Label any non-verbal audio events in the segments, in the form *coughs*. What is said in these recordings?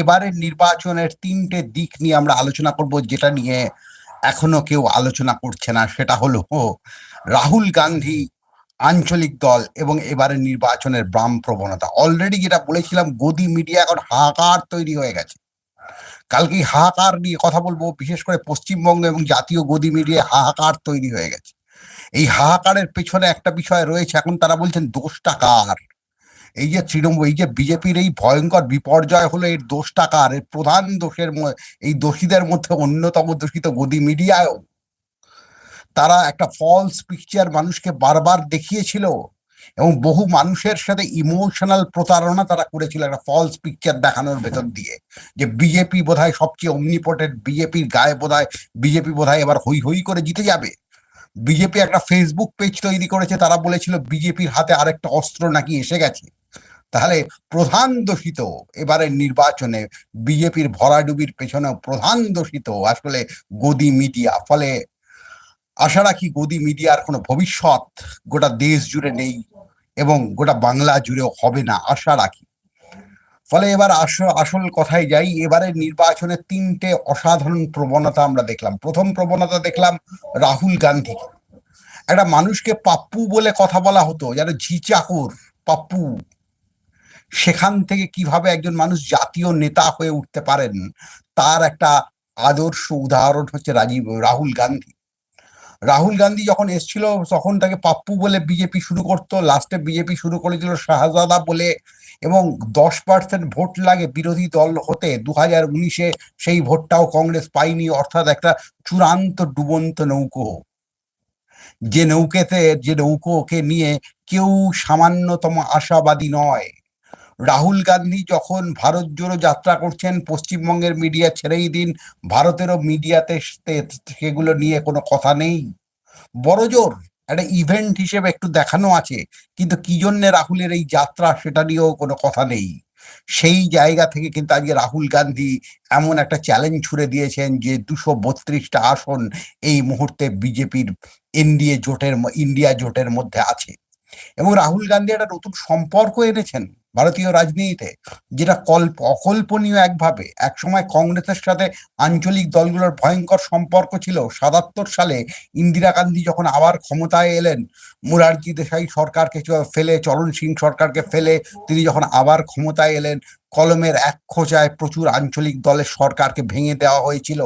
এবারের নির্বাচনের তিনটে দিক নিয়ে আমরা আলোচনা করব, যেটা নিয়ে এখনও কেউ আলোচনা করছে না। সেটা হলো রাহুল গান্ধী আঞ্চলিক দল এবং এবারের নির্বাচনের বাম প্রবণতা। অলরেডি যেটা বলেছিলাম, গদি মিডিয়া এখন হাহাকার তৈরি হয়ে গেছে। কালকে হাহাকার নিয়ে কথা বলব, বিশেষ করে পশ্চিমবঙ্গ এবং জাতীয় গদি মিডিয়া হাহাকার তৈরি হয়ে গেছে। এই হাহাকারের পেছনে একটা বিষয় রয়েছে, এখন তারা বলছেন দোষটা কার? এই যে তৃণমূল, এই যে বিজেপির এই ভয়ঙ্কর বিপর্যয় হলো এর দোষটা কার? এর প্রধান দোষের এই দোষীদের মধ্যে অন্যতম দোষিত গদি মিডিয়াও তারা একটা ফলস পিকচার মানুষকে বারবার দেখিয়েছিল এবং বহু মানুষের সাথে ইমোশনাল প্রতারণা তারা করেছিল একটা ফলস পিকচার দেখানোর ভেতর দিয়ে। যে বিজেপি বোধহয় সবচেয়ে অমনিপটেন্ট বিজেপির গায়ে বোধহয়, বিজেপি বোধহয় এবার হই হই করে জিতে যাবে। বিজেপি একটা ফেসবুক পেজ তৈরি করেছে, তারা বলেছিল বিজেপির হাতে আরেকটা অস্ত্র নাকি এসে গেছে। তাহলে প্রধান দোষিত। এবারের নির্বাচনে বিজেপির ভরাডুবির পেছনে প্রধান দোষিত। আসলে গদি মিডিয়া। ফলে আশা রাখি গদি মিডিয়ার কোনো ভবিষ্যৎ গোটা দেশ জুড়ে নেই এবং গোটা বাংলা জুড়েও হবে না, আশা রাখি। ফলে এবার আস- আসল কথায় যাই এবারে নির্বাচনে তিনটে অসাধারণ প্রবণতা আমরা দেখলাম। প্রথম প্রবণতা দেখলাম রাহুল গান্ধী একটা মানুষকে পাপ্পু বলে কথা বলা হতো, যেন ঝি চাকর পাপ্পু। সেখান থেকে কীভাবে একজন মানুষ জাতীয় নেতা হয়ে উঠতে পারেন, তার একটা আদর্শ উদাহরণ হচ্ছে রাজীব, রাহুল গান্ধী। রাহুল গান্ধী যখন এসছিল, তখন তাকে পাপ্পু বলে বিজেপি শুরু করতো, লাস্টে বিজেপি শুরু করেছিল শাহজাদা বলে, এবং দশ পার্সেন্ট ভোট লাগে বিরোধী দল হতে। দু হাজার উনিশে সেই ভোটটাও কংগ্রেস পায়নি, অর্থাৎ একটা চূড়ান্ত ডুবন্ত নৌকো। যে নৌকেতে, যে নৌকোকে নিয়ে কেউ সামান্যতম আশাবাদী নয়। রাহুল গান্ধী যখন ভারত জোড়ো যাত্রা করছেন, পশ্চিমবঙ্গের মিডিয়া ছেড়েই দিন, ভারতেরও মিডিয়াতে সেগুলো নিয়ে কোনো কথা নেই। বড়জোর একটা ইভেন্ট হিসেবে একটু দেখানো আছে, কিন্তু কি জন্যে রাহুলের এই যাত্রা সেটা নিয়েও কোনো কথা নেই। সেই জায়গা থেকে কিন্তু আজকে রাহুল গান্ধী এমন একটা চ্যালেঞ্জ ছুড়ে দিয়েছেন যে দুশো বত্রিশটা আসন এই মুহূর্তে বিজেপির এনডিএ জোটের ইন্ডিয়া জোটের মধ্যে আছে। এবং রাহুল গান্ধী একটা নতুন সম্পর্ক এনেছেন। ভারতীয় রাজনীতিতে, যেটা কল্প, অকল্পনীয় একভাবে একসময় কংগ্রেসের সাথে আঞ্চলিক দলগুলোর ভয়ঙ্কর সম্পর্ক ছিল। সাতাত্তর সালে ইন্দিরা গান্ধী যখন আবার ক্ষমতায় এলেন, মুরারজি দেশাই সরকারকে ফেলে, চরণ সিং সরকারকে ফেলে তিনি যখন আবার ক্ষমতায় এলেন, কলমের এক খোঁচায় প্রচুর আঞ্চলিক দলের সরকারকে ভেঙে দেওয়া হয়েছিল।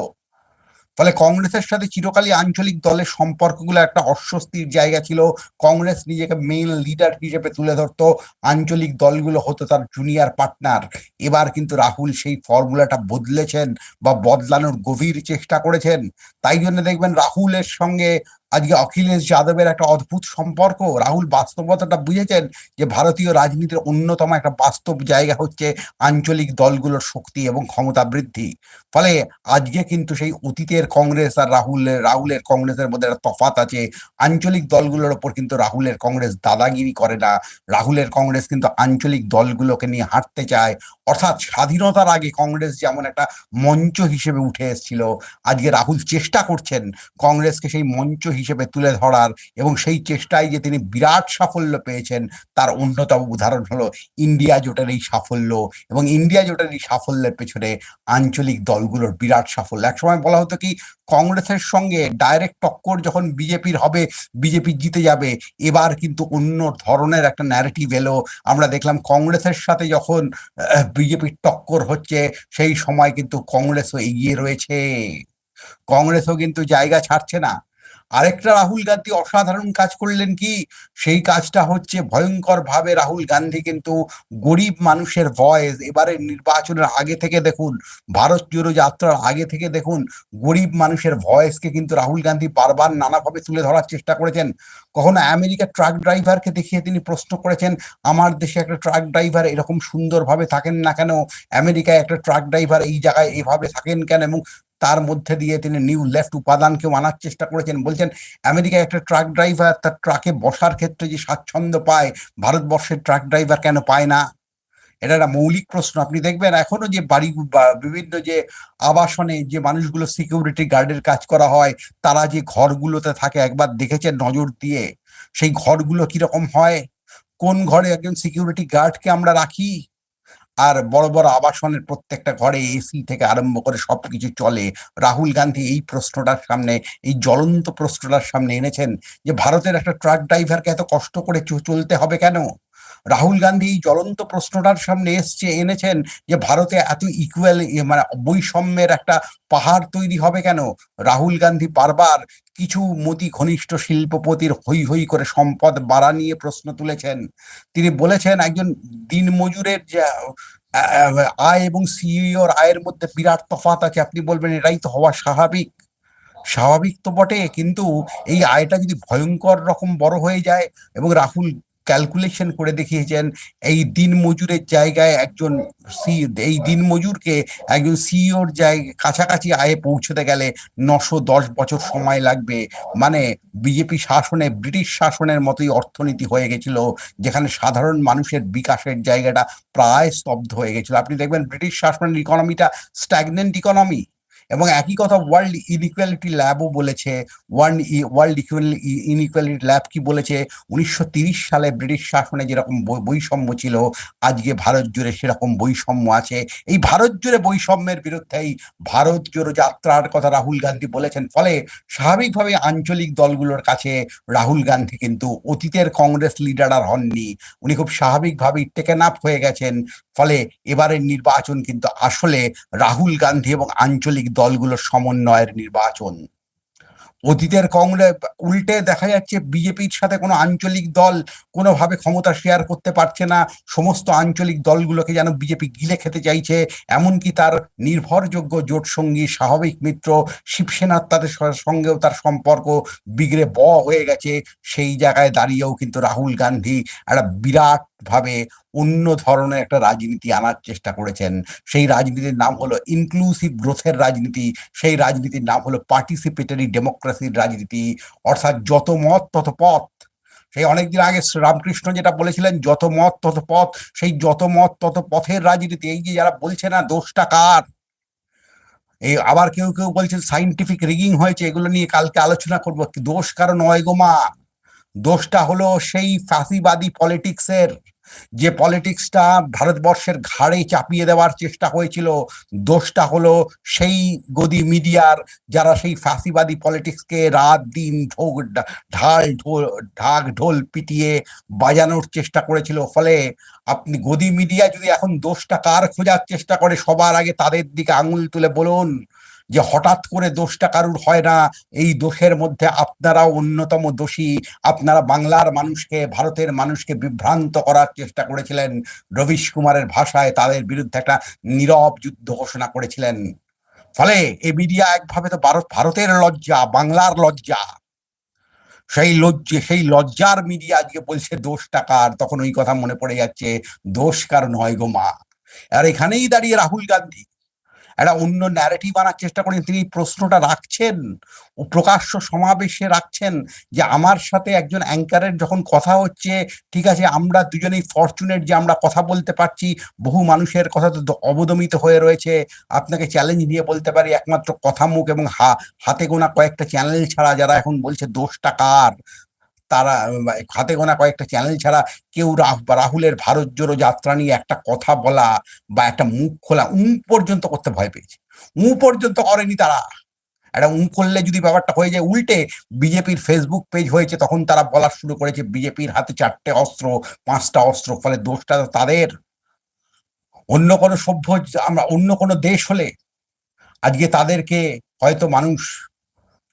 ফলে কংগ্রেসের সাথে চিরকালই আঞ্চলিক দলের সম্পর্কগুলো একটা অস্বস্তির জায়গা ছিল। কংগ্রেস নিজেকে মেইন লিডার হিসেবে তুলে ধরতো। আঞ্চলিক দলগুলো হতো তার জুনিয়র পার্টনার এবার কিন্তু রাহুল সেই ফর্মুলাটা বদলেছেন বা বদলানোর গভীর চেষ্টা করেছেন। তাই জন্য দেখবেন রাহুলের সঙ্গে আজকে অখিলেশ যাদবের একটা অদ্ভুত সম্পর্ক। রাহুল বাস্তবতাটা বুঝেছেন যে ভারতীয় রাজনীতির অন্যতম একটা বাস্তব জায়গা হচ্ছে আঞ্চলিক দলগুলোর শক্তি এবং ক্ষমতা বৃদ্ধি। ফলে আজকে কিন্তু সেই অতীতের কংগ্রেস আর রাহুলের রাহুলের কংগ্রেসের মধ্যে একটা তফাত আছে। আঞ্চলিক দলগুলোর ওপর কিন্তু রাহুলের কংগ্রেস দাদাগিরি করে না। রাহুলের কংগ্রেস কিন্তু আঞ্চলিক দলগুলোকে নিয়ে হাঁটতে চায়। অর্থাৎ স্বাধীনতার আগে কংগ্রেস যেমন একটা মঞ্চ হিসেবে উঠে এসেছিল, আজকে রাহুল চেষ্টা করছেন কংগ্রেসকে সেই মঞ্চ হিসেবে তুলে ধরার এবং সেই চেষ্টায় যে তিনি বিরাট সাফল্য পেয়েছেন, তার অন্যতম উদাহরণ হলো ইন্ডিয়া জোটের এই সাফল্য। এবং ইন্ডিয়া জোটের এই সাফল্যের পেছনে আঞ্চলিক দলগুলোর বিরাট সাফল্য। একসময় বলা হতো কি কংগ্রেসের সঙ্গে ডাইরেক্ট টক্কর যখন বিজেপির হবে, বিজেপি জিতে যাবে। এবার কিন্তু অন্য ধরনের একটা ন্যারেটিভ এলো। আমরা দেখলাম কংগ্রেসের সাথে যখন বিজেপির টক্কর হচ্ছে, সেই সময় কিন্তু কংগ্রেসও এগিয়ে রয়েছে। কংগ্রেসও কিন্তু জায়গা ছাড়ছে না। আরেকটা রাহুল গান্ধী অসাধারণ কাজ করলেন কি? সেই কাজটা হচ্ছে ভয়ঙ্কর ভাবে রাহুল গান্ধী কিন্তু গরিব মানুষের ভয়েস এবারে নির্বাচনের আগে থেকে দেখুন ভারত জোড়ো যাত্রার আগে থেকে দেখুন, গরিব মানুষের ভয়েসকে কিন্তু রাহুল গান্ধী বারবার নানাভাবে তুলে ধরার চেষ্টা করেছেন। কখনো আমেরিকার ট্রাক ড্রাইভারকে দেখিয়ে তিনি প্রশ্ন করেছেন, আমার দেশে একটা ট্রাক ড্রাইভার এরকম সুন্দরভাবে থাকেন না কেন? আমেরিকায় একটা ট্রাক ড্রাইভার এই জায়গায় এভাবে থাকেন কেন? এবং তার মধ্যে দিয়ে তিনি নিউ লেফট উপাদানকেও আনার চেষ্টা করেছেন। বলছেন আমেরিকায় একটা ট্রাক ড্রাইভার তার ট্রাকে বসার ক্ষেত্রে যে স্বাচ্ছন্দ্য পায়, ভারতবর্ষের ট্রাক ড্রাইভার কেন পায় না? এটা একটা মৌলিক প্রশ্ন। আপনি দেখবেন এখনও যে বাড়ি বিভিন্ন যে আবাসনে যে মানুষগুলো সিকিউরিটি গার্ডের কাজ করা হয়, তারা যে ঘরগুলোতে থাকে, একবার দেখেছেন নজর দিয়ে? সেই ঘরগুলো কীরকম হয়? কোন ঘরে একজন সিকিউরিটি গার্ডকে আমরা রাখি? আর বড় বড় আবাসনের প্রত্যেকটা ঘরে এসি থেকে আরম্ভ করে সবকিছু চলে। রাহুল গান্ধী এই প্রশ্নটার সামনে, এই জ্বলন্ত প্রশ্নটার সামনে এনেছেন যে, ভারতের একটা ট্রাক ড্রাইভারকে এত কষ্ট করে চলতে হবে কেন? রাহুল গান্ধী জ্বলন্ত প্রশ্নটার সামনে এসছে, এনেছেন যে ভারতে এত ইকুয়াল মানে বৈষম্যের একটা পাহাড় তৈরি হবে কেন? রাহুল গান্ধী বারবার কিছু মতি ঘনিষ্ঠ শিল্পপতির হই হই করে সম্পদ বাড়া নিয়ে প্রশ্ন তুলেছেন। তিনি বলেছেন একজন দিনমজুরের যে আয় এবং সিইওর আয়ের মধ্যে বিরাট তফাৎ আছে, আপনি বলবেন এটাই তো হওয়া স্বাভাবিক। স্বাভাবিক তো বটে, কিন্তু এই আয়টা যদি ভয়ঙ্কর রকম বড় হয়ে যায় এবং রাহুল ক্যালকুলেশন করে দেখিয়েছেন, এই দিন মজুরের জায়গায় একজন সি এই দিন মজুরকে একজন সিইওর জায়গায় কাছাকাছি আয়ে পৌঁছতে গেলে নশো দশ বছর সময় লাগবে। মানে বিজেপি শাসনে ব্রিটিশ শাসনের মতোই অর্থনীতি হয়ে গেছিল, যেখানে সাধারণ মানুষের বিকাশের জায়গাটা প্রায় স্তব্ধ হয়ে গেছিল। আপনি দেখবেন ব্রিটিশ শাসনের ইকোনমিটা স্ট্যাগনেন্ট ইকোনমি এবং একই কথা ওয়ার্ল্ড ইনইকুয়ালিটি ল্যাবও বলেছে ওয়ার্ল্ড ওয়ার্ল্ড ইনইকুয়ালিটি ল্যাব কি বলেছে? উনিশশো সালে ব্রিটিশ শাসনে যেরকম বৈষম্য ছিল, আজকে ভারত জুড়ে সেরকম বৈষম্য আছে। এই ভারত জুড়ে বৈষম্যের বিরুদ্ধেই ভারত জোড়ো যাত্রার কথা রাহুল গান্ধী বলেছেন। ফলে স্বাভাবিকভাবে আঞ্চলিক দলগুলোর কাছে রাহুল গান্ধী কিন্তু অতীতের কংগ্রেস লিডার আর হননি। উনি খুব স্বাভাবিকভাবেই টেকেন আপ হয়ে গেছেন। ফলে এবারের নির্বাচন কিন্তু আসলে রাহুল গান্ধী এবং আঞ্চলিক দলগুলোর সমন্বয়ের নির্বাচন। অতীতের কংগ্রেস উল্টে দেখা যাচ্ছে বিজেপির সাথে কোনো আঞ্চলিক দল কোনোভাবে ক্ষমতা শেয়ার করতে পারছে না। সমস্ত আঞ্চলিক দলগুলোকে যেন বিজেপি গিলে খেতে চাইছে। এমনকি তার নির্ভরযোগ্য জোট সঙ্গী স্বাভাবিক মিত্র শিবসেনার তাদের সঙ্গেও তার সম্পর্ক বিগড়ে ব হয়ে গেছে। সেই জায়গায় দাঁড়িয়েও কিন্তু রাহুল গান্ধী একটা বিরাট ভাবে অন্য ধরনের একটা রাজনীতি আনার চেষ্টা করেছেন। সেই রাজনীতির নাম হলো ইনক্লুসিভ গ্রোথের রাজনীতি, সেই রাজনীতির নাম হলো পার্টিসিপেটরি ডেমোক্রেসির রাজনীতি। অর্থাৎ যত মত, তত পথ। সেই অনেকদিন আগে রামকৃষ্ণ যেটা বলেছিলেন, যত মত, তত পথ। সেই যত মত, তত পথের রাজনীতি, এই যে যারা বলছে না দোষটা কার? এই আবার কেউ কেউ বলছেন সাইন্টিফিক রিগিং হয়েছে, এগুলো নিয়ে কালকে আলোচনা করব। দোষ কারও নয় গো মা। দোষটা হলো সেই ফাঁসিবাদী পলিটিক্সের যে পলিটিক্সটা ভারতবর্ষের ঘাড়ে চাপিয়ে দেওয়ার চেষ্টা হয়েছিল, দোষটা হলো সেই গদি মিডিয়ার যারা সেই ফাঁসিবাদী পলিটিক্সকে রাত দিন ঢোক, ঢাল ঢোল ঢাক ঢোল পিটিয়ে বাজানোর চেষ্টা করেছিল। ফলে আপনি গদি মিডিয়া যদি এখন দোষটা কার খোঁজার চেষ্টা করে সবার আগে তাদের দিকে আঙুল তুলে বলুন যে হঠাৎ করে দোষটা কারুর হয় না, এই দোষের মধ্যে আপনারা অন্যতম দোষী। আপনারা বাংলার মানুষকে, ভারতের মানুষকে বিভ্রান্ত করার চেষ্টা করেছিলেন। রবিশ কুমারের ভাষায় তাদের বিরুদ্ধে একটা নীরব যুদ্ধ ঘোষণা করেছিলেন। ফলে এই মিডিয়া একভাবে তো ভারত, ভারতের লজ্জা, বাংলার লজ্জা। সেই লজ্জে, সেই লজ্জার মিডিয়া আজকে বলছে দোষ টাকার তখন ওই কথা মনে পড়ে যাচ্ছে, দোষ কার নয় গো মা? আর এখানেই দাঁড়িয়ে রাহুল গান্ধী। একটা অন্য ন্যারেটিভ আনার চেষ্টা করেন। তিনি প্রশ্নটা রাখছেন, ও প্রকাশ্য সমাবেশে রাখছেন যে আমার সাথে একজন অ্যাঙ্কারের যখন কথা হচ্ছে, ঠিক আছে, আমরা দুজনেই ফরচুনেট যে আমরা কথা বলতে পারছি, বহু মানুষের কথা তো অবদমিত হয়ে রয়েছে। আপনাকে চ্যালেঞ্জ নিয়ে বলতে পারি, একমাত্র কথা মুখ এবং হা হাতে গোনা কয়েকটা চ্যানেল ছাড়া যারা এখন বলছে দোষটা কার? তারা হাতে গোনা কয়েকটা চ্যানেল ছাড়া কেউ রাহ- রাহুলের ভারত জোড়ো যাত্রা নিয়ে একটা কথা বলা বা একটা মুখ খোলা উঁ পর্যন্ত করতে ভয় পেয়েছে। উঁ পর্যন্ত করেনি তারা। একটা উঁ করলে যদি ব্যাপারটা হয়ে যায় উল্টে বিজেপির ফেসবুক পেজ হয়েছে তখন তারা বলা শুরু করেছে বিজেপির হাতে চারটে অস্ত্র, পাঁচটা অস্ত্র, ফলে দোষটা তাদের। অন্য কোনো সভ্য আমরা, অন্য কোনো দেশ হলে আজকে তাদেরকে হয়তো মানুষ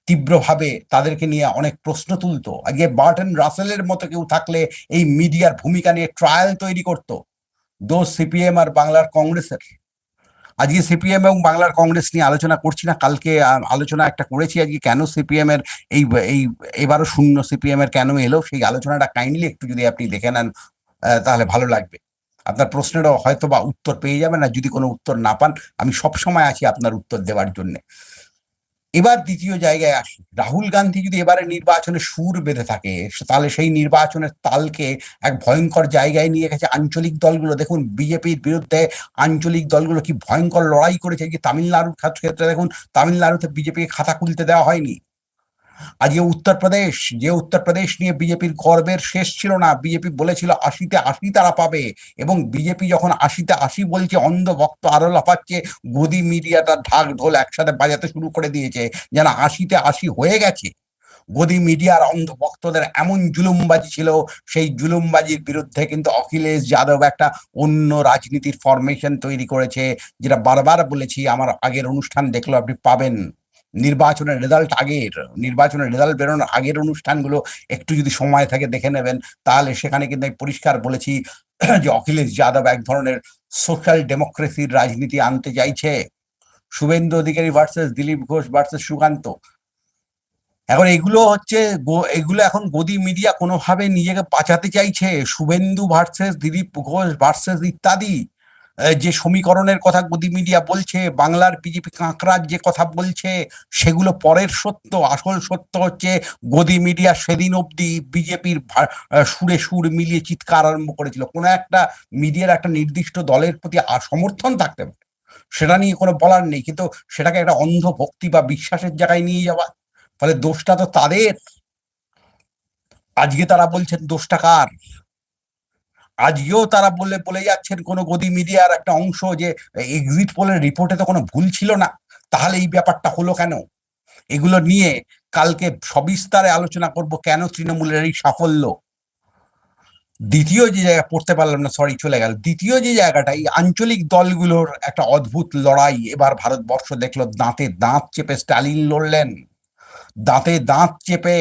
তীব্রভাবে তাদেরকে নিয়ে অনেক প্রশ্ন তুলতো। আজকে বার্টন রাসেলের মতো কেউ থাকলে এই মিডিয়ার ভূমিকা নিয়ে ট্রায়াল তৈরি করতো। দোষ সিপিএম আর বাংলার কংগ্রেসের। আজকে সিপিএম এবং বাংলার কংগ্রেস নিয়ে আলোচনা করছি না, কালকে আলোচনা একটা করেছি, আজকে কেন সিপিএম এর এই এই, এবারও শূন্য সিপিএম এর কেন এলো, সেই আলোচনাটা কাইন্ডলি একটু যদি আপনি দেখে নেন তাহলে ভালো লাগবে। আপনার প্রশ্নেরও হয়তো বা উত্তর পেয়ে যাবেন, আর যদি কোনো উত্তর না পান, আমি সব সময় আছি আপনার উত্তর দেওয়ার জন্য। এবার দ্বিতীয় জায়গায় আসি, রাহুল গান্ধী যদি এবারে নির্বাচনে সুর বেঁধে থাকে, তাহলে সেই নির্বাচনের তালকে এক ভয়ঙ্কর জায়গায় নিয়ে গেছে আঞ্চলিক দলগুলো। দেখুন, বিজেপির বিরুদ্ধে আঞ্চলিক দলগুলো কি ভয়ঙ্কর লড়াই করেছে কি তামিলনাড়ুর ক্ষেত্রে দেখুন, তামিলনাড়ুতে বিজেপিকে খাতা খুলতে দেওয়া হয়নি। আজকে উত্তরপ্রদেশ যে উত্তরপ্রদেশ নিয়ে বিজেপির গর্বের শেষ ছিল না, বিজেপি বলেছিল আশিতে আশি তারা পাবে এবং বিজেপি যখন আশিতে আশি বলছে, অন্ধ ভক্ত আরও লাফাচ্ছে, গদি মিডিয়াটা ঢাক ঢোল একসাথে বাজাতে শুরু করে দিয়েছে, যেন আশিতে আশি হয়ে গেছে। গদি মিডিয়ার অন্ধ ভক্তদের এমন জুলুমবাজি ছিল, সেই জুলুমবাজির বিরুদ্ধে কিন্তু অখিলেশ যাদব একটা অন্য রাজনীতির ফরমেশন তৈরি করেছে, যেটা বারবার বলেছি, আমার আগের অনুষ্ঠান দেখল আপনি পাবেন। নির্বাচনের রেজাল্ট আগের, নির্বাচনের রেজাল্ট বেরোনোর আগের অনুষ্ঠানগুলো একটু যদি সময় থাকে দেখে নেবেন, তাহলে সেখানে কিন্তু আমি পরিষ্কার বলেছি *clears throat* যে অখিলেশ যাদব এক ধরনের সোশ্যাল ডেমোক্রেসির রাজনীতি আনতে চাইছে। Suvendu Adhikari versus Dilip Ghosh versus Sukanta. এখন এগুলো হচ্ছে এগুলো এখন গদি মিডিয়া কোনোভাবে নিজেকে বাঁচাতে চাইছে। শুভেন্দু ভার্সেস দিলীপ ঘোষ ভার্সেস ইত্যাদি। যে সমীকরণের কথা গদি মিডিয়া বলছে, বাংলার বিজেপি কাঁকড়ার যে কথা বলছে, সেগুলো পরের সত্য, আসল সত্য হচ্ছে গদি মিডিয়া সেদিন অবধি বিজেপির সুরে সুর মিলিয়ে চিৎকার আরম্ভ করেছিল। কোনো একটা মিডিয়ার একটা নির্দিষ্ট দলের প্রতি সমর্থন থাকতে পারে। সেটা নিয়ে কোনো বলার নেই, কিন্তু সেটাকে একটা অন্ধ ভক্তি বা বিশ্বাসের জায়গায় নিয়ে যাওয়া। ফলে দোষটা তো তাদের। আজকে তারা বলছেন দোষটা কার? আজকেও তারা বলে বলে যাচ্ছেন কোনো গদি মিডিয়ার একটা অংশ যে এক্সিট পোলের রিপোর্টে তো কোনো ভুল ছিল না। তাহলে এই ব্যাপারটা হলো কেন? এগুলো নিয়ে কালকে সবিস্তারে আলোচনা করব কেন তৃণমূলের এই সাফল্য? দ্বিতীয় যে জায়গা, পড়তে পারলাম না সরি চলে গেল। দ্বিতীয় যে জায়গাটা, এই আঞ্চলিক দলগুলোর একটা অদ্ভুত লড়াই। এবার ভারতবর্ষ দেখল দাঁতে দাঁত চেপে স্টালিন লড়লেন। দাঁতে দাঁত চেপে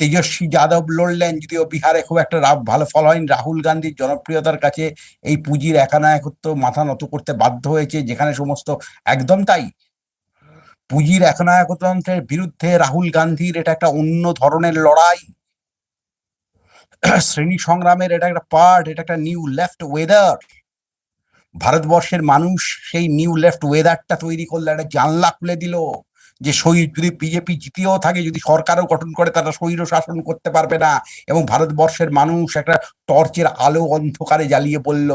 তেজস্বী যাদব লড়লেন যদিও বিহারে খুব একটা ভালো ফল হয়নি। রাহুল গান্ধীর জনপ্রিয়তার কাছে এই পুঁজির একানায়কত্ব মাথা নত করতে বাধ্য হয়েছে, যেখানে সমস্ত একদম তাই। পুঁজির একনায়কতন্ত্রের বিরুদ্ধে রাহুল গান্ধীর এটা একটা অন্য ধরনের লড়াই। শ্রেণি সংগ্রামের এটা একটা পার্ট এটা একটা নিউ লেফট ওয়েদার ভারতবর্ষের মানুষ সেই নিউ লেফট ওয়েদারটা তৈরি করলে, একটা জানলা খুলে দিল। যে শহীদ যদি বিজেপি জিতেও থাকে, যদি সরকারও গঠন করে, তারা শহীদ শাসন করতে পারবে না। এবং ভারতবর্ষের মানুষ একটা টর্চের আলো অন্ধকারে জ্বালিয়ে বলল,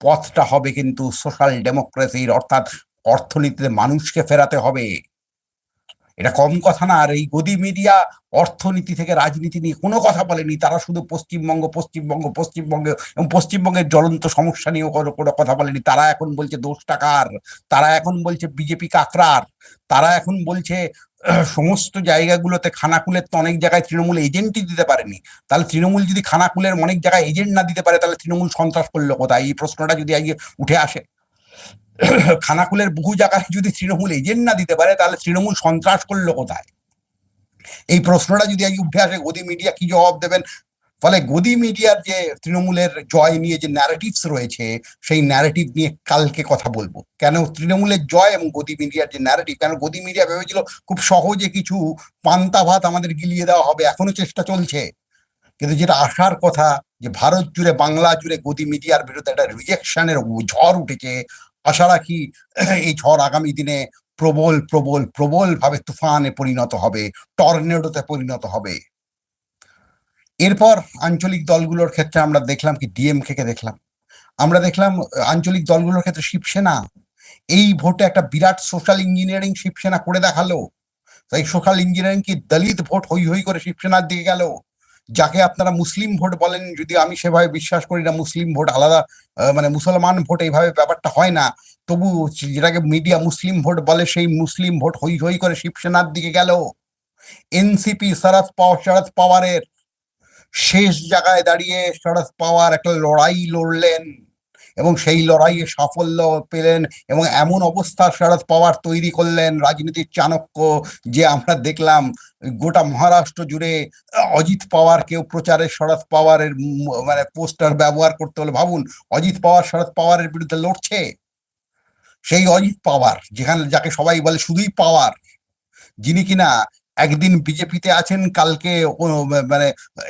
পথটা হবে কিন্তু সোশ্যাল ডেমোক্রেসির অর্থাৎ অর্থনীতিতে মানুষকে ফেরাতে হবে। এটা কম কথা না, আর এই গদি মিডিয়া অর্থনীতি থেকে রাজনীতি নিয়ে কোনো কথা বলেনি। তারা শুধু পশ্চিমবঙ্গ পশ্চিমবঙ্গ পশ্চিমবঙ্গ এবং পশ্চিমবঙ্গের জ্বলন্ত সমস্যা নিয়েও কোনো কথা বলেনি। তারা এখন বলছে দোষ টাকার তারা এখন বলছে বিজেপি কাকরার তারা এখন বলছে সমস্ত জায়গাগুলোতে খানাকুলের তো অনেক জায়গায় তৃণমূল এজেন্টই দিতে পারেনি। তাহলে তৃণমূল যদি খানাকুলের অনেক জায়গায় এজেন্ট না দিতে পারে, তাহলে তৃণমূল সন্ত্রাস করল কোথায়? এই প্রশ্নটা যদি আজকে উঠে আসে। *coughs* খানাকুলের বহু জায়গায় যদি তৃণমূল এজেন্ট না দিতে পারে, তাহলে তৃণমূল সন্ত্রাস করল কোথায়? এই প্রশ্নটা যদি আগে উঠে আসে, গদি মিডিয়া কি জবাব দেবেন? ফলে গদি মিডিয়ার যে তৃণমূলের জয় নিয়ে যে ন্যারেটিভস রয়েছে, সেই ন্যারেটিভ নিয়ে কালকে কথা বলব। কেন তৃণমূলের জয় এবং গদি মিডিয়ার যে ন্যারেটিভ কেন গদি মিডিয়া ভেবেছিল খুব সহজে কিছু পান্তা ভাত আমাদের গিলিয়ে দেওয়া হবে, এখনও চেষ্টা চলছে। কিন্তু যেটা আসার কথা, যে ভারত জুড়ে, বাংলা জুড়ে গদি মিডিয়ার বিরুদ্ধে একটা রিজেকশনের ঝড় উঠেছে আশা রাখি এই ঝড় আগামী দিনে প্রবল প্রবল প্রবল ভাবে তুফানে পরিণত হবে, টর্নেডোতে পরিণত হবে। এরপর আঞ্চলিক দলগুলোর ক্ষেত্রে আমরা দেখলাম কি, ডিএমকে কে দেখলাম? আমরা দেখলাম আঞ্চলিক দলগুলোর ক্ষেত্রে শিবসেনা। এই ভোটে একটা বিরাট সোশ্যাল ইঞ্জিনিয়ারিং শিবসেনা করে দেখাল। তাই সোশ্যাল ইঞ্জিনিয়ারিং কি, দলিত ভোট হই হই করে শিবসেনার দিকে গেল। যাকে আপনারা মুসলিম ভোট বলেন, যদি আমি সেভাবে বিশ্বাস করি না, মুসলিম ভোট আলাদা মানে মুসলমান ভোট এইভাবে ব্যাপারটা হয় না। তবু যেটাকে মিডিয়া মুসলিম ভোট বলে, সেই মুসলিম ভোট হই হই করে শিবসেনার দিকে গেল। এনসিপি শরদ পাওয়ার শরদ পাওয়ারের শেষ জায়গায় দাঁড়িয়ে শরদ পাওয়ার একটা লড়াই লড়লেন। এবং সেই লড়াইয়ে সাফল্য পেলেন এবং এমন অবস্থা শরদ পাওয়ার তৈরি করলেন রাজনীতির চাণক্য যে আমরা দেখলাম গোটা মহারাষ্ট্র জুড়ে অজিত পাওয়ার কেউ প্রচারে শরদ পাওয়ারের মানে পোস্টার ব্যবহার করতে হলে ভাবুন, অজিত পাওয়ার শরদ পাওয়ারের বিরুদ্ধে লড়ছে? সেই অজিত পাওয়ার, যেখানে যাকে সবাই বলে শুধুই পাওয়ার, যিনি কিনা একদিন বিজেপিতে আছেন, কালকে মানে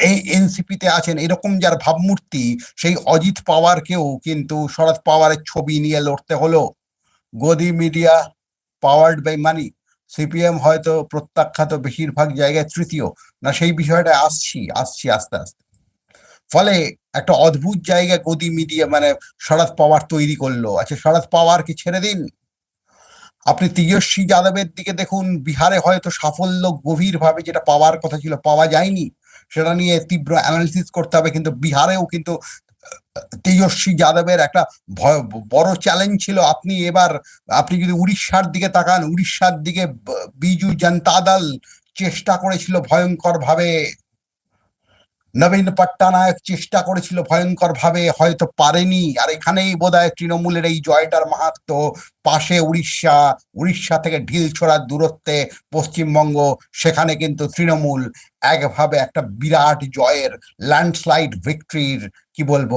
এই এনসিপিতে আছেন, এরকম যার ভাবমূর্তি, সেই অজিত পাওয়ারকেও কিন্তু শরদ পাওয়ারের ছবি নিয়ে লড়তে হলো। Godi media, powered by money, CPM হয়তো প্রত্যাখ্যাত বেশিরভাগ জায়গায় তৃতীয়। না, সেই বিষয়টা আসছি আসছি আস্তে আস্তে। ফলে একটা অদ্ভুত জায়গা গদি মিডিয়া মানে শরদ পাওয়ার তৈরি করল। আচ্ছা শরদ পাওয়ারকে ছেড়ে দিন। আপনি তেজস্বী যাদবের দিকে দেখুন, বিহারে হয়তো সাফল্য গভীরভাবে যেটা পাওয়ার কথা ছিল, পাওয়া যায়নি, সেটা নিয়ে তীব্র অ্যানালিসিস করতে হবে, কিন্তু বিহারেও কিন্তু তেজস্বী যাদবের একটা বড় চ্যালেঞ্জ ছিল। আপনি এবার, আপনি যদি উড়িষ্যার দিকে তাকান, উড়িষ্যার দিকে বিজু জনতা দল চেষ্টা করেছিল ভয়ঙ্কর ভাবে নবীন পট্টনায়ক চেষ্টা করেছিল ভয়ঙ্কর ভাবে হয়তো পারেনি। আর এখানেই বোধহয় তৃণমূলের এই জয়টার মাহাত্ম, পাশে উড়িষ্যা উড়িষ্যা থেকে ঢিল ছোড়ার দূরত্বে পশ্চিমবঙ্গ, সেখানে কিন্তু তৃণমূল একভাবে একটা বিরাট জয়ের ল্যান্ডস্লাইড ভিক্টরির কি বলব,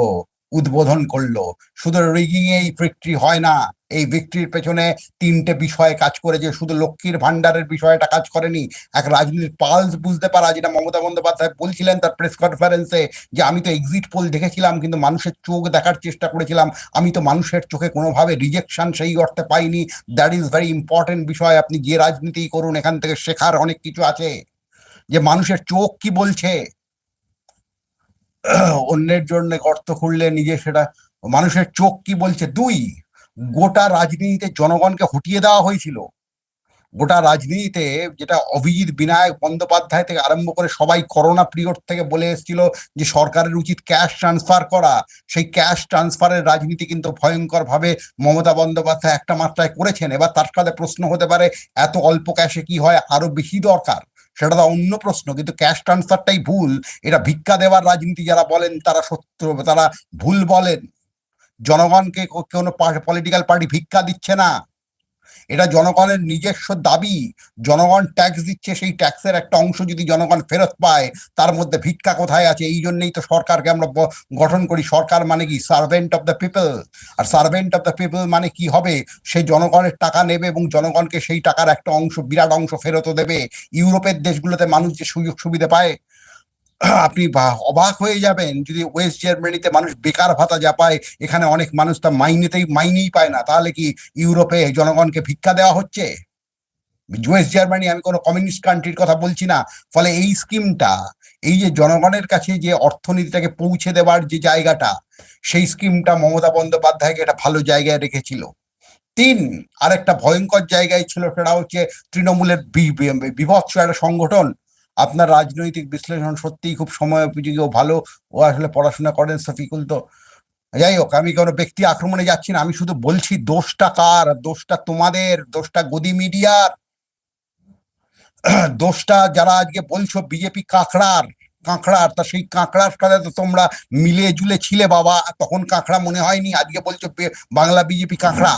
উদ্বোধন করল। শুধু রিগিং এই ভিক্টরি হয় না এই ভিক্টরির পেছনে তিনটে বিষয় কাজ করেছে। শুধু লক্ষ্মীর ভান্ডারের বিষয়টা কাজ করেনি, এক রাজনীতির পালস বুঝতে পারা যেটা মমতা বন্দ্যোপাধ্যায় বলছিলেন তার প্রেস কনফারেন্সে যে, আমি তো এক্সিট পোল দেখেছিলাম, কিন্তু মানুষের চোখ দেখার চেষ্টা করেছিলাম। আমি তো মানুষের চোখে কোনোভাবে রিজেকশন সেই অর্থে পাইনি। দ্যাট ইজ ভেরি ইম্পর্টেন্ট বিষয়। আপনি যে রাজনীতি করুন, এখান থেকে শেখার অনেক কিছু আছে। যে, মানুষের চোখ কি বলছে? অন্যের জন্য গর্ত খুললে নিজে সেটা, মানুষের চোখ কি বলছে? দুই গোটা রাজনীতিতে জনগণকে হটিয়ে দেওয়া হয়েছিল। গোটা রাজনীতিতে যেটা অভিজিৎ বিনায়ক বন্দ্যোপাধ্যায় থেকে আরম্ভ করে সবাই করোনা পিরিয়ড থেকে বলে এসেছিল যে সরকারের উচিত ক্যাশ ট্রান্সফার করা। সেই ক্যাশ ট্রান্সফারের রাজনীতি কিন্তু ভয়ঙ্কর ভাবে মমতা বন্দ্যোপাধ্যায় একটা মাত্রায় করেছেন। এবার তার সাথে প্রশ্ন হতে পারে, এত অল্প ক্যাশে কি হয়? আরও বেশি দরকার? সেটা তো অন্য প্রশ্ন, কিন্তু ক্যাশ ট্রান্সফারটাই ভুল। এটা ভিক্ষা দেওয়ার রাজনীতি যারা বলেন, তারা সত্য, তারা ভুল বলেন। জনগণকে কোনো পলিটিক্যাল পার্টি ভিক্ষা দিচ্ছে না। এটা জনগণের নিজস্ব দাবি। জনগণ ট্যাক্স দিচ্ছে, সেই ট্যাক্সের একটা অংশ যদি জনগণ ফেরত পায়, তার মধ্যে ভিক্ষা কোথায় আছে? এই জন্যই তো সরকারকে আমরা গঠন করি। সরকার মানে কি? সার্ভেন্ট অফ দ্য পিপল আর সার্ভেন্ট অফ দ্য পিপল মানে কি হবে? সে জনগণের টাকা নেবে এবং জনগণকে সেই টাকার একটা অংশ, বিরাট অংশ ফেরতও দেবে। ইউরোপের দেশগুলোতে মানুষ যে সুযোগ সুবিধা পায় আপনি অবাক হয়ে যাবেন যদি ওয়েস্ট জার্মানিতে মানুষ বেকার ভাতা যা পায় এখানে অনেক মানুষ তা মাইনেতেই মাইনেই পায় না তাহলে কি ইউরোপে জনগণকে ভিক্ষা দেওয়া হচ্ছে ওয়েস্ট জার্মানি আমি কোনো কমিউনিস্ট কান্ট্রির কথা বলছি না ফলে এই স্কিমটা এই যে জনগণের কাছে যে অর্থনীতিটাকে পৌঁছে দেওয়ার যে জায়গাটা সেই স্কিমটা মমতা বন্দ্যোপাধ্যায়কে একটা ভালো জায়গায় রেখেছিল তিন আরেকটা ভয়ঙ্কর জায়গায় ছিল সেটা হচ্ছে তৃণমূলের বিভৎস একটা সংগঠন আপনার রাজনৈতিক বিশ্লেষণ সত্যিই খুব সময় উপযোগী ও ভালো। ও আসলে পড়াশোনা করেন সফিকুল তো। যাই হোক, আমি কোনো ব্যক্তি আক্রমণে যাচ্ছি না, আমি শুধু বলছি, দোষটা কার? দোষটা তোমাদের, দোষটা গদি মিডিয়ার। *clears throat* দোষটা যারা আজকে বলছো, বিজেপি কাঁকড়ার কাঁকড়ার, তা সেই কাঁকড়ার সাথে তো তোমরা মিলে জুলে ছিলে বাবা, তখন কাঁকড়া মনে হয়নি, আজকে বলছো বাংলা বিজেপি কাঁকড়া।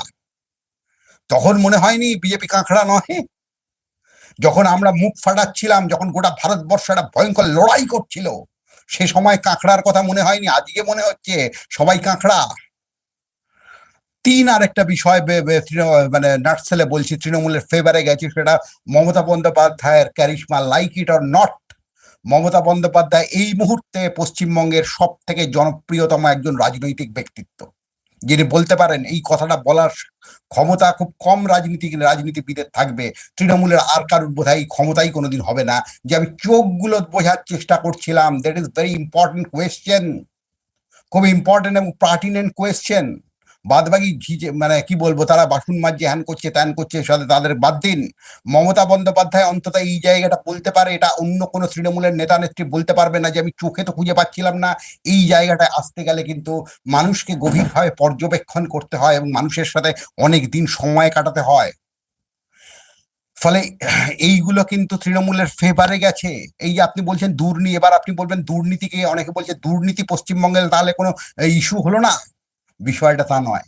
তখন মনে হয়নি বিজেপি কাঁকড়া নয়। যখন আমরা মুখ ফাটাচ্ছিলাম, যখন গোটা ভারতবর্ষ একটা ভয়ঙ্কর লড়াই করছিল, সে সময় কাঁকড়ার কথা মনে হয়নি, আজকে মনে হচ্ছে সবাই কাঁকড়া। তিন আর একটা বিষয় মানে নাটসেলে বলছি, তৃণমূলের ফেভারে গেছে সেটা মমতা বন্দ্যোপাধ্যায়ের charisma like it or not Mamata Bandyopadhyay এই মুহূর্তে পশ্চিমবঙ্গের সব থেকে জনপ্রিয়তম একজন রাজনৈতিক ব্যক্তিত্ব। যিনি বলতে পারেন এই কথাটা বলার ক্ষমতা খুব কম রাজনীতি রাজনীতিবিদের থাকবে। তৃণমূলের আর কারোর বোধহয় ক্ষমতাই কোনোদিন হবে না। যে আমি চোখগুলো বোঝার চেষ্টা করছিলাম that is very important question খুব ইম্পর্টেন্ট এবং পার্টিনেন্ট কোয়েশ্চেন বাদ বাকি মানে কি বলব, তারা বাসন মাঝে হ্যান করছে, ত্যান করছে সাথে তাদের বাদ দিন। মমতা বন্দ্যোপাধ্যায় অন্তত এই জায়গাটা বলতে পারে, এটা অন্য কোনো তৃণমূলের নেতা নেত্রী বলতে পারবে না যে আমি চোখে তো খুঁজে পাচ্ছিলাম না। এই জায়গাটায় আসতে গেলে কিন্তু মানুষকে গভীরভাবে পর্যবেক্ষণ করতে হয় এবং মানুষের সাথে অনেক দিন সময় কাটাতে হয়। ফলে এইগুলো কিন্তু তৃণমূলের ফেভারে গেছে। এই যে আপনি বলছেন দুর্নীতি, এবার আপনি বলবেন দুর্নীতিকে, অনেকে বলছে দুর্নীতি পশ্চিমবঙ্গের তাহলে কোনো ইস্যু হলো না? বিষয়টা তা নয়।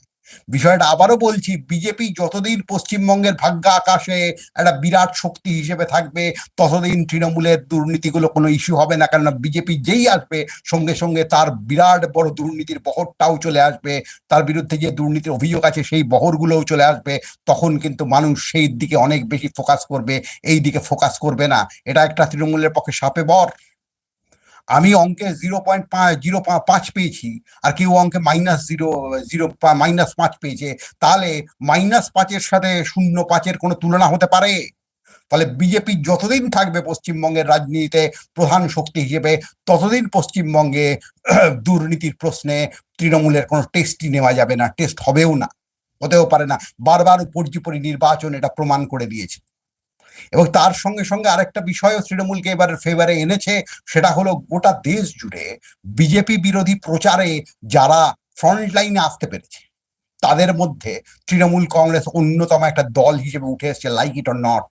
বিষয়টা আবারও বলছি, বিজেপি যতদিন পশ্চিমবঙ্গের ভাগ্য আকাশে একটা বিরাট শক্তি হিসেবে থাকবে, ততদিন তৃণমূলের দুর্নীতিগুলো কোনো ইস্যু হবে না। কেননা বিজেপি যেই আসবে, সঙ্গে সঙ্গে তার বিরাট বড় দুর্নীতির বহরটাও চলে আসবে। তার বিরুদ্ধে যে দুর্নীতির অভিযোগ আছে, সেই বহরগুলোও চলে আসবে। তখন কিন্তু মানুষ সেই দিকে অনেক বেশি ফোকাস করবে, এই দিকে ফোকাস করবে না। এটা একটা তৃণমূলের পক্ষে সাপে বর। আমি অঙ্কে জিরো পয়েন্ট জিরো পাঁচ পেয়েছি, আর কেউ অঙ্কে মাইনাস জিরো জিরো মাইনাস পাঁচ পেয়েছে, তাহলে মাইনাস পাঁচের সাথে শূন্য পাঁচের কোনো তুলনা হতে পারে? ফলে বিজেপি যতদিন থাকবে পশ্চিমবঙ্গের রাজনীতিতে প্রধান শক্তি হিসেবে, ততদিন পশ্চিমবঙ্গে *clears throat* দুর্নীতির প্রশ্নে তৃণমূলের কোনো টেস্টই নেওয়া যাবে না টেস্ট হবেও না, হতেও পারে না। বারবার উপর্যুপরি নির্বাচন এটা প্রমাণ করে দিয়েছে। এবং তার সঙ্গে সঙ্গে আরেকটা বিষয়ও তৃণমূলকে এবারে ফেভারে এনেছে, সেটা হলো গোটা দেশ জুড়ে বিজেপি বিরোধী প্রচারে যারা ফ্রন্ট লাইনে আসতে পেরেছে, তাদের মধ্যে তৃণমূল কংগ্রেস অন্যতম একটা দল হিসেবে উঠে এসেছে লাইক ইট অর নট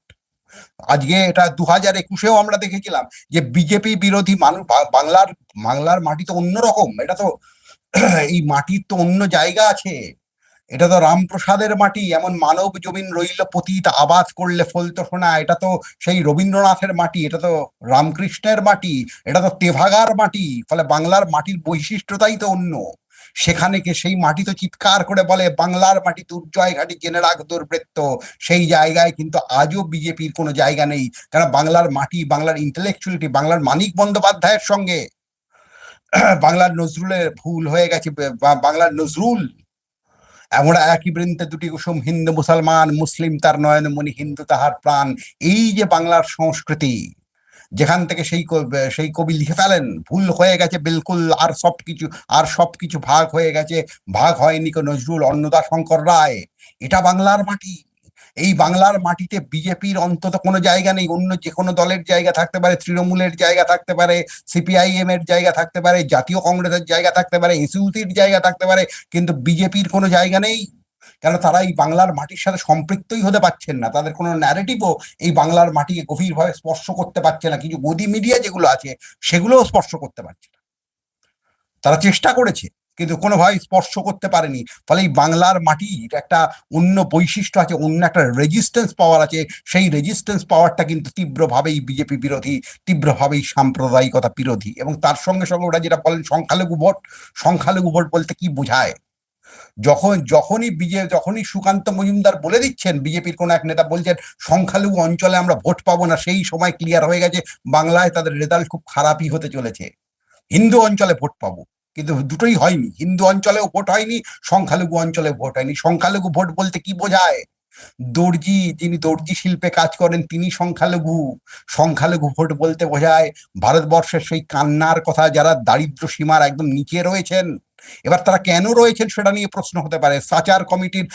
আজকে এটা দু হাজার একুশেও আমরা দেখেছিলাম যে বিজেপি বিরোধী মানুষ বাংলার বাংলার মাটি তো অন্যরকম, এটা তো *clears throat* এই মাটির তো অন্য জায়গা আছে। এটা তো রামপ্রসাদের মাটি, এমন মানব জমিন রইল, পতিত আবাদ করলে ফলতো শোনা এটা তো সেই রবীন্দ্রনাথের মাটি, এটা তো রামকৃষ্ণের মাটি, এটা তো তেভাগার মাটি, ফলে বাংলার মাটির বৈশিষ্ট্যতাই তো অন্য। সেখানে কে সেই মাটি তো চিৎকার করে বলে, বাংলার মাটি দুর্জয় ঘাটি জেনে রাখ দুর্বৃত্ত, সেই জায়গায় কিন্তু আজও বিজেপির কোনো জায়গা নেই কারণ বাংলার মাটি, বাংলার ইন্টেলেকচুয়ালিটি বাংলার মানিক বন্দ্যোপাধ্যায়ের সঙ্গে, বাংলার নজরুলের ভুল হয়ে গেছে বাংলার নজরুল আমরা একই বৃন্তে দুটি কুসুম হিন্দু মুসলমান, মুসলিম তার নয়নমণি হিন্দু তাহার প্রাণ। এই যে বাংলার সংস্কৃতি, যেখান থেকে সেই সেই কবি লিখে ফেলেন, ভুল হয়ে গেছে বিলকুল, আর সব কিছু আর সব কিছু ভাগ হয়ে গেছে, ভাগ হয়নি কো নজরুল অন্নদা শঙ্কর রায়। এটা বাংলার মাটি। এই বাংলার মাটিতে বিজেপির অন্তত কোনো জায়গা নেই, অন্য যে কোনো দলের জায়গা থাকতে পারে, তৃণমূলের জায়গা থাকতে পারে সিপিআইএম এর জায়গা থাকতে পারে, জাতীয় কংগ্রেসের জায়গা থাকতে পারে, এসইউসির জায়গা থাকতে পারে, কিন্তু বিজেপির কোনো জায়গা নেই। কেন তারা এই বাংলার মাটির সাথে সম্পৃক্তই হতে পারছেন না। তাদের কোনো ন্যারেটিভও এই বাংলার মাটিকে গভীরভাবে স্পর্শ করতে পারছে না। কিছু গদি মিডিয়া যেগুলো আছে, সেগুলোও স্পর্শ করতে পারছে না। তারা চেষ্টা করেছে। কিন্তু কোনোভাবে স্পর্শ করতে পারেনি। ফলে এই বাংলার মাটির একটা অন্য বৈশিষ্ট্য আছে, অন্য একটা রেজিস্ট্যান্স পাওয়ার আছে। সেই রেজিস্ট্যান্স পাওয়ারটা কিন্তু তীব্রভাবেই বিজেপি বিরোধী, তীব্রভাবেই সাম্প্রদায়িকতা বিরোধী এবং তার সঙ্গে সঙ্গে ওরা যেটা বলেন সংখ্যালঘু ভোট। সংখ্যালঘু ভোট বলতে কি বোঝায়? যখন, যখনই বিজে যখনই সুকান্ত মজুমদার বলে দিচ্ছেন বিজেপির কোন এক নেতা বলছেন, সংখ্যালঘু অঞ্চলে আমরা ভোট পাবো না সেই সময় ক্লিয়ার হয়ে গেছে, বাংলায় তাদের রেজাল্ট খুব খারাপই হতে চলেছে। হিন্দু অঞ্চলে ভোট পাবো। কিন্তু দুটোই হয়নি। হিন্দু অঞ্চলেও ভোট হয়নি, সংখ্যালঘু অঞ্চলে ভোট হয়নি। সংখ্যালঘু ভোট বলতে কি বোঝায়? দর্জি, যিনি দর্জি শিল্পে কাজ করেন, তিনি সংখ্যালঘু। সংখ্যালঘু ভোট বলতে বোঝায় ভারতবর্ষের সেই কান্নার কথা, যারা দারিদ্র সীমার একদম নিচে রয়েছেন। এবার তারা কেন রয়েছেন সেটা নিয়ে প্রশ্ন হতে পারে। সাচার কমিটির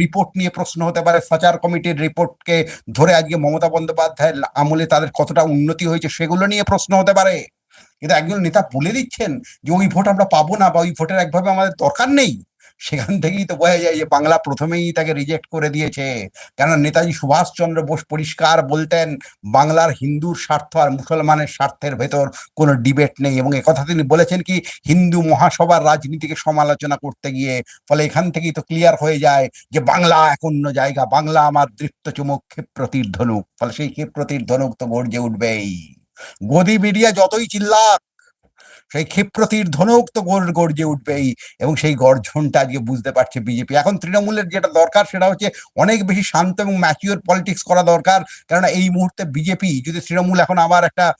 রিপোর্ট নিয়ে প্রশ্ন হতে পারে। সাচার কমিটির রিপোর্টকে ধরে আজকে মমতা বন্দ্যোপাধ্যায়ের আমলে তাদের কতটা উন্নতি হয়েছে সেগুলো নিয়ে প্রশ্ন হতে পারে। কিন্তু একজন নেতা বলে দিচ্ছেন যে, ওই ভোট আমরা পাবো না বা ওই ভোটের একভাবে আমাদের দরকার নেই। সেখান থেকেই তো বোঝা যায় যে, বাংলা প্রথমেই তাকে রিজেক্ট করে দিয়েছে। কেন নেতাজি সুভাষচন্দ্র বোস পরিষ্কার বলতেন, বাংলার হিন্দুর স্বার্থ আর মুসলমানের স্বার্থের ভেতর কোনো ডিবেট নেই। এবং একথা তিনি বলেছেন কি, হিন্দু মহাসভার রাজনীতিকে সমালোচনা করতে গিয়ে, ফলে এখান থেকেই তো ক্লিয়ার হয়ে যায় যে, বাংলা এক অন্য জায়গা, বাংলা আমার দৃপ্ত চুমুক ক্ষিপ্রতির ধনুক। ফলে সেই ক্ষিপ্রতির ধনুক তো গর্জে উঠবেই। গদি মিডিয়া যতই চিল্লাক, সেই ক্ষিপ্রতির ধনুক তো গর- গর্জে উঠবেই এবং সেই গর্জনটা আজকে বুঝতে পারছে বিজেপি। এখন তৃণমূলের যেটা দরকার সেটা হচ্ছে অনেক বেশি শান্ত এবং ম্যাচিওর পলিটিক্স করা দরকার, কেননা এই মুহূর্তে বিজেপি যদি তৃণমূল এখন আবার একটা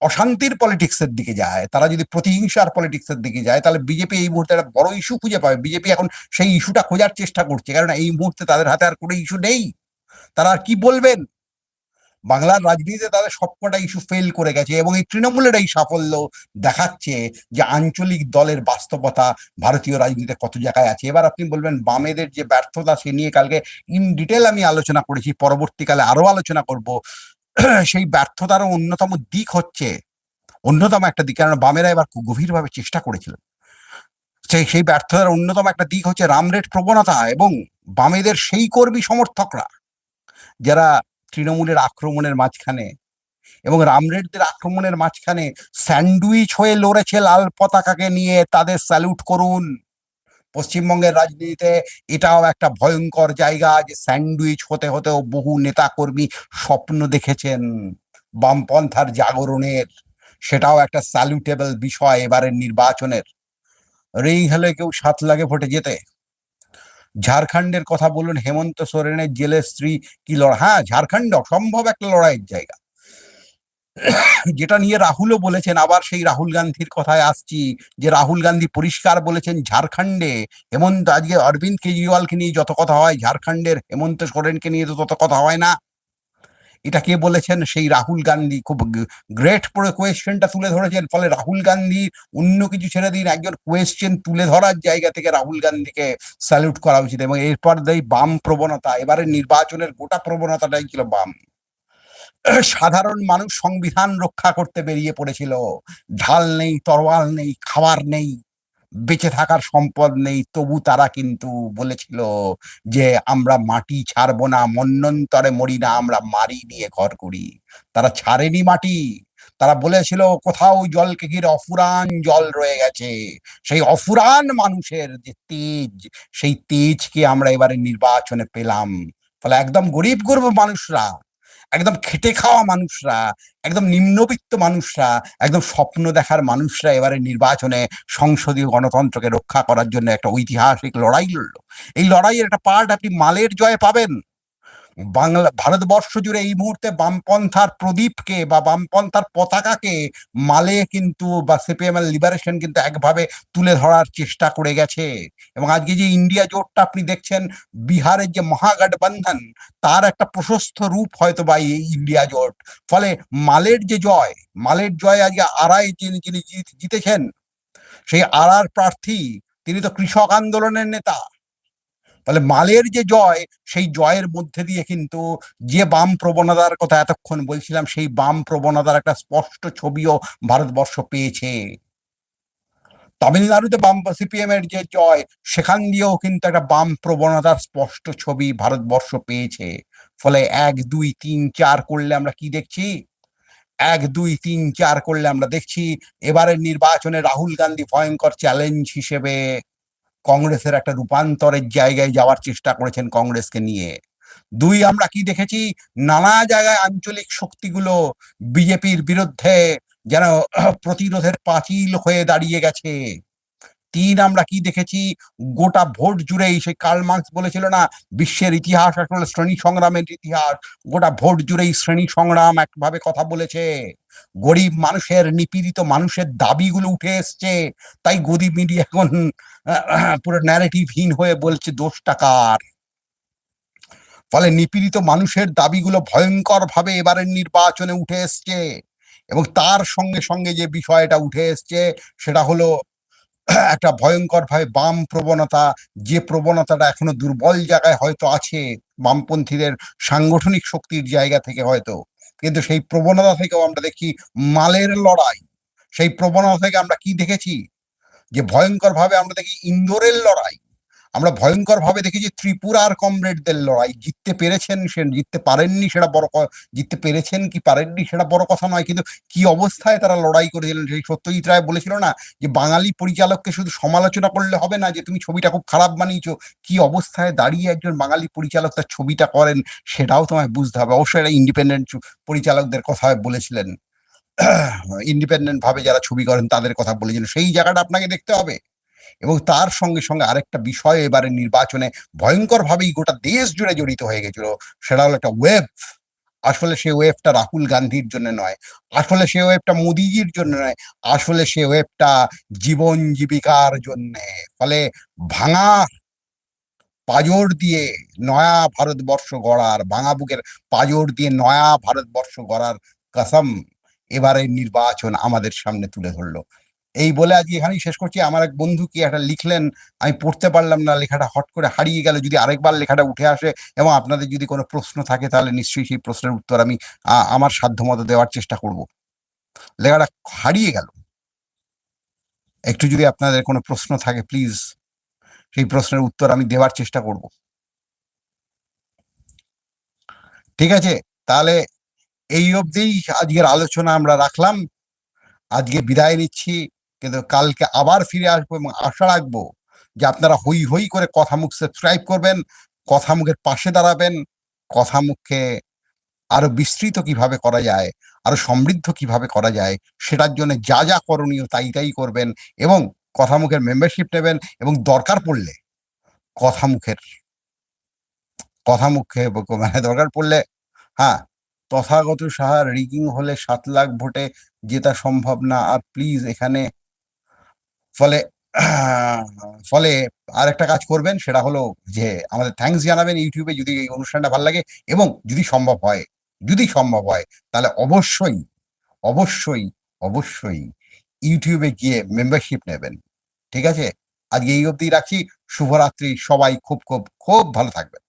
অশান্তির পলিটিক্সের দিকে যায়, তারা যদি প্রতিহিংসার পলিটিক্সের দিকে যায়, তাহলে বিজেপি এই মুহূর্তে একটা বড় ইস্যু খুঁজে পাবে। বিজেপি এখন সেই ইস্যুটা খোঁজার চেষ্টা করছে কারণ এই মুহূর্তে তাদের হাতে আর কোনো ইস্যু নেই। তারা আর কি বলবেন? বাংলার রাজনীতিতে তাদের সবকটা ইস্যু ফেল করে গেছে এবং এই তৃণমূলের এই সাফল্য দেখাচ্ছে যে আঞ্চলিক দলের বাস্তবতা ভারতীয় রাজনীতিতে কত জায়গায় আছে। এবার আপনি বলবেন বামেদের যে ব্যর্থতা সে নিয়ে কালকে ইন ডিটেল আমি আলোচনা করেছি, পরবর্তীকালে আরও আলোচনা করব। *clears throat* সেই ব্যর্থতারও অন্যতম দিক হচ্ছে, অন্যতম একটা দিক কারণ বামেরা এবার খুব গভীরভাবে চেষ্টা করেছিলেন সেই সেই ব্যর্থতার অন্যতম একটা দিক হচ্ছে রামরেট প্রবণতা এবং বামেদের সেই কর্মী সমর্থকরা, যারা তৃণমূলের আক্রমণের মাঝখানে এবং রামরেডদের আক্রমণের মাঝখানে স্যান্ডউইচ হয়ে লড়েছে লাল পতাকাকে নিয়ে তাদের স্যালুট করুন। পশ্চিমবঙ্গের রাজনীতিতে এটাও একটা ভয়ঙ্কর জায়গা যে স্যান্ডউইচ হতে হতেও বহু নেতা কর্মী স্বপ্ন দেখেছেন বামপন্থার জাগরণের। সেটাও একটা স্যালুটেবল বিষয় এবারের নির্বাচনের। রেই হলে কেউ সাত লাগে ভোটে যেতে। ঝাড়খণ্ডের কথা বলুন, হেমন্ত সোরেনের জেলের স্ত্রী কি লড়াই? হ্যাঁ ঝাড়খণ্ড অসম্ভব একটা লড়াইয়ের জায়গা। যেটা নিয়ে রাহুলও বলেছেন, আবার সেই রাহুল গান্ধীর কথায় আসছি, যে রাহুল গান্ধী পরিষ্কার বলেছেন, ঝাড়খণ্ডে হেমন্ত, আজকে অরবিন্দ কেজরিওয়ালকে নিয়ে যত কথা হয়, ঝাড়খণ্ডের হেমন্ত সোরেনকে নিয়ে তো তত কথা হয় না। এটা কে বলেছেন? সেই রাহুল গান্ধী। খুব গ্রেট পরে কোয়েশ্চেনটা তুলে ধরেছেন। ফলে রাহুল গান্ধী অন্য কিছু ছেড়ে দিন। একজন কোয়েশ্চেন তুলে ধরার জায়গা থেকে রাহুল গান্ধীকে স্যালুট করা উচিত। এবং এরপর দেয় বাম প্রবণতা। এবারে নির্বাচনের গোটা প্রবণতাটাই ছিল বাম। সাধারণ মানুষ সংবিধান রক্ষা করতে বেরিয়ে পড়েছিল। ঢাল নেই, তরোয়াল নেই, খাবার নেই। বেঁচে থাকার সম্পদ নেই। তবু তারা কিন্তু বলেছিল যে, আমরা মাটি ছাড়বো না, মন্নন্তরে মরি না, আমরা মারি নিয়ে ঘর করি। তারা ছাড়েনি মাটি। তারা বলেছিল, কোথাও জলকে ঘিরে অফুরান জল রয়ে গেছে। সেই অফুরান মানুষের যে তেজ, সেই তেজকে আমরা এবারে নির্বাচনে পেলাম। ফলে একদম গরিব গরিব মানুষরা একদম খেটে খাওয়া মানুষরা, একদম নিম্নবিত্ত মানুষরা, একদম স্বপ্ন দেখার মানুষরা এবারে নির্বাচনে সংসদীয় গণতন্ত্রকে রক্ষা করার জন্য একটা ঐতিহাসিক লড়াই লড়লো। এই লড়াইয়ের একটা পার্ট আপনি মালের জয় পাবেন। বাংলা, ভারতবর্ষ জুড়ে এই মুহূর্তে বামপন্থার প্রদীপকে বা বামপন্থার পতাকাকে মালে কিন্তু বা সিপিএম লিবারেশন কিন্তু একভাবে তুলে ধরার চেষ্টা করে গেছে। এবং আজকে যে ইন্ডিয়া জোটটা আপনি দেখছেন, বিহারের যে মহাগঠবন্ধন, তার একটা প্রশস্ত রূপ হয়তো বা এই ইন্ডিয়া জোট। ফলে মালের যে জয়, মালের জয় আজকে আড়াই যিনি যিনি জিত- জিতেছেন, সেই আড়ার প্রার্থী, তিনি তো কৃষক আন্দোলনের নেতা। ফলে মালের যে জয়, সেই জয়ের মধ্যে দিয়ে কিন্তু যে বাম প্রবণতার কথা এতক্ষণ বলছিলাম, সেই বাম প্রবণতার একটা স্পষ্ট ছবিও ভারতবর্ষ পেয়েছে। তামিলনাড়ুতে বাম সিপিএম এর যে জয়, সেখান দিয়েও কিন্তু একটা বাম প্রবণতার স্পষ্ট ছবি ভারতবর্ষ পেয়েছে। ফলে এক, দুই, তিন, চার করলে আমরা কি দেখছি? এক, দুই, তিন, চার করলে আমরা দেখছি, এবারের নির্বাচনে রাহুল গান্ধী ভয়ঙ্কর চ্যালেঞ্জ হিসেবে কংগ্রেসের একটা রূপান্তরের জায়গায় যাওয়ার চেষ্টা করেছেন কংগ্রেসকে নিয়ে। দুই, আমরা কি দেখেছি? নানা জায়গায় আঞ্চলিক শক্তিগুলো বিজেপির বিরুদ্ধে যেন প্রতিরোধের পাঁচিল হয়ে দাঁড়িয়ে গেছে। তিন, আমরা কি দেখেছি? গোটা ভোট জুড়েই সেই কার্ল মার্কস বলেছিল না, বিশ্বের ইতিহাস আসলে শ্রেণি সংগ্রামের ইতিহাস। গোটা ভোট জুড়েই শ্রেণি সংগ্রাম একভাবে কথা বলেছে। গরিব মানুষের, নিপীড়িত মানুষের দাবিগুলো উঠে এসছে। তাই গরিব মিডিয়া এখন *coughs* পুরো ন্যারেটিভহীন হয়ে বলছে দোষ টাকার ফলে নিপীড়িত মানুষের দাবিগুলো ভয়ঙ্কর ভাবে এবারের নির্বাচনে উঠে এসছে এবং তার সঙ্গে সঙ্গে যে বিষয়টা উঠে এসছে, সেটা হলো *coughs* একটা ভয়ঙ্কর ভাবে বাম প্রবণতা, যে প্রবণতাটা এখনও দুর্বল জায়গায় হয়তো আছে, বামপন্থীদের সাংগঠনিক শক্তির জায়গা থেকে হয়তো। কিন্তু সেই প্রবণতা থেকেও আমরা দেখি মালের লড়াই। সেই প্রবণতা থেকে আমরা কি দেখেছি? যে ভয়ঙ্কর ভাবে আমরা দেখি ইন্দোরের লড়াই, আমরা ভয়ঙ্কর ভাবে দেখি যে ত্রিপুরার কমরেডদের লড়াই, জিততে পেরেছেন সে, জিততে পারেননি সেটা বড় জিততে পেরেছেন কি পারেননি সেটা বড় কথা নয়, কিন্তু কি অবস্থায় তারা লড়াই করেছিলেন সেই সত্যজিৎ রায় বলেছিল না যে বাঙালি পরিচালককে শুধু সমালোচনা করলে হবে না, যে তুমি ছবিটা খুব খারাপ বানিয়েছো, কি অবস্থায় দাঁড়িয়ে একজন বাঙালি পরিচালক তার ছবিটা করেন সেটাও তোমায় বুঝতে হবে। অবশ্যই এটা ইন্ডিপেন্ডেন্ট পরিচালকদের কথা বলেছিলেন। ইন্ডিপেন্ডেন্ট ভাবে যারা ছবি করেন তাদের কথা বলেছিলেন সেই জায়গাটা আপনাকে দেখতে হবে। এবং তার সঙ্গে সঙ্গে আরেকটা বিষয় এবারে নির্বাচনে ভয়ঙ্কর ভাবেই গোটা দেশ জুড়ে জড়িত হয়ে গেছিল, সেটা হলো একটা ওয়েব আসলে সে ওয়েবটা রাহুল গান্ধীর জন্য নয়, আসলে সে ওয়েবটা মোদিজির জন্য নয়, আসলে সে ওয়েবটা জীবন জীবিকার জন্য। ফলে ভাঙা পাজর দিয়ে নয়া ভারতবর্ষ গড়ার, ভাঙা বুকের পাজর দিয়ে নয়া ভারতবর্ষ গড়ার কসম এবারে নির্বাচন আমাদের সামনে তুলে ধরলো। এই বলে আজকে এখানেই শেষ করছি। আমার এক বন্ধু কি একটা লিখলেন, আমি পড়তে পারলাম না, লেখাটা হট করে হারিয়ে গেল, যদি আরেকবার লেখাটা উঠে আসে এবং আপনাদের যদি কোনো প্রশ্ন থাকে তাহলে নিশ্চয়ই সেই প্রশ্নের উত্তর আমি আমার সাধ্যমতো দেওয়ার চেষ্টা করব। লেখাটা হারিয়ে গেল। একটু যদি আপনাদের কোনো প্রশ্ন থাকে প্লিজ, সেই প্রশ্নের উত্তর আমি দেওয়ার চেষ্টা করব। ঠিক আছে? তাহলে এই অবধিই আজকের আলোচনা আমরা রাখলাম। আজকে বিদায় নিচ্ছি, কিন্তু কালকে আবার ফিরে আসব এবং আশা রাখব যে আপনারা হই হই করে কথা মুখ সাবস্ক্রাইব করবেন কথা মুখের পাশে দাঁড়াবেন কথা মুখে আরও বিস্তৃত কীভাবে করা যায়, আরও সমৃদ্ধ কীভাবে করা যায়, সেটার জন্য যা যা করণীয় তাই তাই করবেন এবং কথা মুখের মেম্বারশিপ নেবেন এবং দরকার পড়লে কথা মুখের কথা মুখে মানে দরকার পড়লে হ্যাঁ তথাগত সাহার রিগিং হলে সাত লাখ ভোটে জেতা সম্ভব না। আর প্লিজ এখানে ফলে ফলে আর একটা কাজ করবেন, সেটা হলো যে আমাদের থ্যাঙ্কস জানাবেন ইউটিউবে যদি এই অনুষ্ঠানটা ভালো লাগে এবং যদি সম্ভব হয়, যদি সম্ভব হয়, তাহলে অবশ্যই অবশ্যই অবশ্যই ইউটিউবে গিয়ে মেম্বারশিপ নেবেন। ঠিক আছে? আজকে এই অবধি রাখি। শুভরাত্রি। সবাই খুব খুব খুব ভালো থাকবেন।